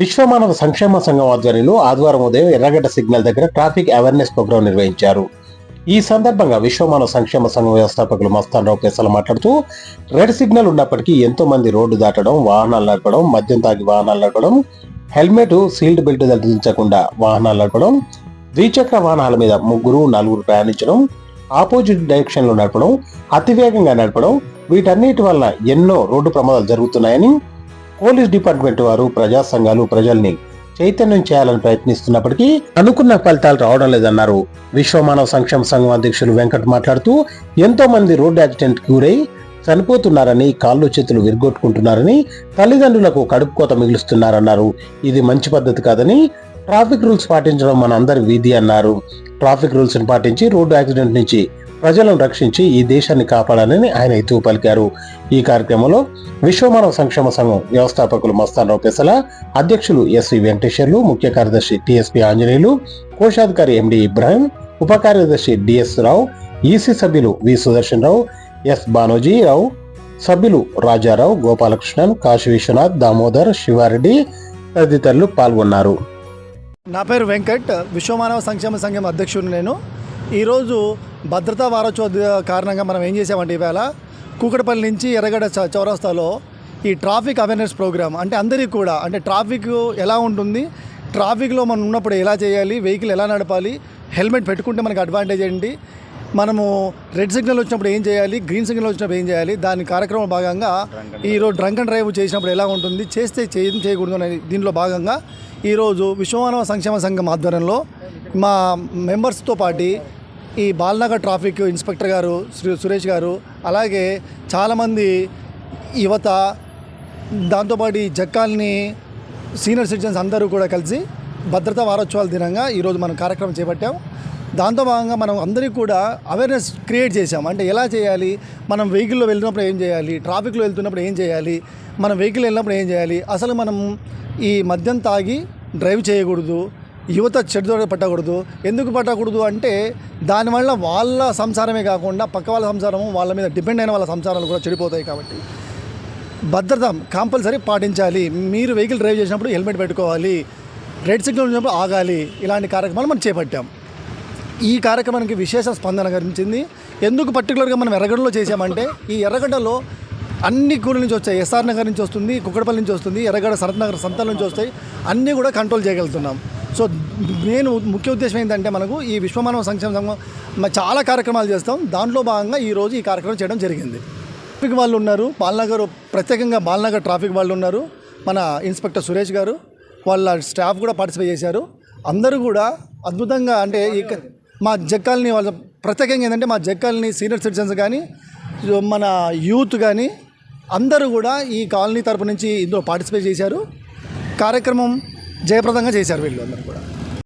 విశ్వమానవ సంక్షేమ సంఘం ఆధ్వర్యంలో ఆదివారం ఉదయం ఎర్రగడ్డ సిగ్నల్ దగ్గర ట్రాఫిక్ అవేర్నెస్ ప్రోగ్రాం నిర్వహించారు. ఈ సందర్భంగా విశ్వమానవ సంక్షేమ సంఘం వ్యవస్థాపకులు మస్తానరావు రావు మాట్లాడుతూ రెడ్ సిగ్నల్ ఉన్నప్పటికీ ఎంతో మంది రోడ్డు దాటడం వాహనాలు నడపడం మద్యం తాగి వాహనాలు నడపడం హెల్మెట్ సీల్డ్ బెల్ట్ ధరించకుండా వాహనాలు నడపడం ద్విచక్ర వాహనాల మీద ముగ్గురు నలుగురు ప్రయాణించడం ఆపోజిట్ డైరెక్షన్లో నడపడం అతివేగంగా నడపడం వీటన్నిటి వల్ల ఎన్నో రోడ్డు ప్రమాదాలు జరుగుతున్నాయని పోలీస్ డిపార్ట్మెంట్ వారు ప్రజా సంఘాలు ప్రజల్ని చైతన్యం చేయాలని ప్రయత్నిస్తున్నప్పటికీ అనుకున్న ఫలితాలు రావడం లేదన్నారు. విశ్వ మానవ సంక్షేమ సంఘం అధ్యక్షులు వెంకట్ మాట్లాడుతూ ఎంతో మంది రోడ్డు యాక్సిడెంట్ గురై చనిపోతున్నారని కాళ్ళు చేతులు విరగొట్టుకుంటున్నారని తల్లిదండ్రులకు కడుపు కోత మిగులుస్తున్నారన్నారు. ఇది మంచి పద్ధతి కాదని ట్రాఫిక్ రూల్స్ పాటించడం మన అందరి విధి అన్నారు. ట్రాఫిక్ రూల్స్ని పాటించి రోడ్డు యాక్సిడెంట్ నుంచి ప్రజలను రక్షించి ఈ దేశాన్ని కాపాడాలని ఆయన ఎత్తు పలికారు. ఈ కార్యక్రమంలో విశ్వమానవ సంక్షేమ సంఘం వ్యవస్థాపకులు మస్తాన్ పెసల అధ్యక్షులు ఎస్వి వెంకటేశ్వర్లు ముఖ్య కార్యదర్శి టిఎస్పి ఆంజనేయులు కోశాధికారి ఎండి ఇబ్రాహిం ఉప కార్యదర్శి డిఎస్ రావు ఈసీ సభ్యులు వి సుదర్శన్ రావు ఎస్ బానోజీ రావు సభ్యులు రాజారావు గోపాలకృష్ణన్ కాశీ విశ్వనాథ్ దామోదర్ శివారెడ్డి తదితరులు పాల్గొన్నారు. నా పేరు వెంకట్. విశ్వమానవ సంక్షేమ సంఘం అధ్యక్షుడు నేను. ఈరోజు భద్రతా వారోత్సవ కారణంగా మనం ఏం చేసామంటే ఈవేళ కూకటపల్లి నుంచి ఎర్రగడ్డ చ- చౌరస్తాలో ఈ ట్రాఫిక్ అవేర్నెస్ ప్రోగ్రామ్ అంటే అందరికీ కూడా అంటే ట్రాఫిక్ ఎలా ఉంటుంది ట్రాఫిక్లో మనం ఉన్నప్పుడు ఎలా చేయాలి వెహికల్ ఎలా నడపాలి హెల్మెట్ పెట్టుకుంటే మనకి అడ్వాంటేజ్ ఏంటి మనము రెడ్ సిగ్నల్ వచ్చినప్పుడు ఏం చేయాలి గ్రీన్ సిగ్నల్ వచ్చినప్పుడు ఏం చేయాలి దాని కార్యక్రమం భాగంగా ఈరోజు డ్రంక్ అండ్ డ్రైవ్ చేసినప్పుడు ఎలా ఉంటుంది చేస్తే చేయ చేయకూడదు అనే దీనిలో భాగంగా ఈరోజు విశ్వమానవ సంక్షేమ సంఘం ఆధ్వర్యంలో మా మెంబర్స్తో పాటు ఈ బాల్నగర్ ట్రాఫిక్ ఇన్స్పెక్టర్ గారు శ్రీ సురేష్ గారు అలాగే చాలామంది యువత దాంతోపాటు ఈ జక్కాల్ని సీనియర్ సిటిజన్స్ అందరూ కూడా కలిసి భద్రతా వారోత్సవాల దినంగా ఈరోజు మనం కార్యక్రమం చేపట్టాం. దాంతో భాగంగా మనం అందరికీ కూడా అవేర్నెస్ క్రియేట్ చేసాం అంటే ఎలా చేయాలి? మనం వెహికల్లో వెళ్ళినప్పుడు ఏం చేయాలి? ట్రాఫిక్లో వెళ్తున్నప్పుడు ఏం చేయాలి? మనం వెహికల్ వెళ్ళినప్పుడు ఏం చేయాలి? అసలు మనం ఈ మద్యం తాగి డ్రైవ్ చేయకూడదు. యువత చెడుదోడ పట్టకూడదు. ఎందుకు పట్టకూడదు అంటే దానివల్ల వాళ్ళ సంసారమే కాకుండా పక్క వాళ్ళ సంసారము వాళ్ళ మీద డిపెండ్ అయిన వాళ్ళ సంసారాలు కూడా చెడిపోతాయి కాబట్టి. భద్రత కంపల్సరీ పాటించాలి. మీరు వెహికల్ డ్రైవ్ చేసినప్పుడు హెల్మెట్ పెట్టుకోవాలి. రెడ్ సిగ్నల్ ఉన్నప్పుడు ఆగాలి. ఇలాంటి కార్యక్రమాలు మనం చేపట్టాం. ఈ కార్యక్రమానికి విశేష స్పందన కనిపించింది. ఎందుకు పర్టికులర్గా మనం ఎర్రగడ్డలో చేసామంటే ఈ ఎర్రగడ్డలో అన్ని కూల నుంచి వచ్చాయి. ఎస్ఆర్ నగర్ నుంచి వస్తుంది కుక్కడపల్లి నుంచి వస్తుంది ఎర్రగడ్డ శరత్ నగర్ సంతాల నుంచి వస్తాయి. అన్నీ కూడా కంట్రోల్ చేయగలుగుతున్నాం. సో నేను ముఖ్య ఉద్దేశం ఏంటంటే మనకు ఈ విశ్వమానవ సంక్షేమ సంఘం చాలా కార్యక్రమాలు చేస్తాం. దాంట్లో భాగంగా ఈరోజు ఈ కార్యక్రమం చేయడం జరిగింది. ట్రాఫిక్ వాళ్ళు ఉన్నారు. బాల్నగర్ ప్రత్యేకంగా బాల్నగర్ ట్రాఫిక్ వాళ్ళు ఉన్నారు. మన ఇన్స్పెక్టర్ సురేష్ గారు వాళ్ళ స్టాఫ్ కూడా పార్టిసిపేట్ చేశారు. అందరూ కూడా అద్భుతంగా అంటే మా జక్కాలని వాళ్ళ ప్రత్యేకంగా ఏంటంటే మా జక్కాలని సీనియర్ సిటిజన్స్ కానీ మన యూత్ కానీ అందరూ కూడా ఈ కాలనీ తరపు నుంచి ఇందులో పార్టిసిపేట్ చేశారు. కార్యక్రమం జయప్రదంగా చేశారు వీళ్ళు అందరూ కూడా.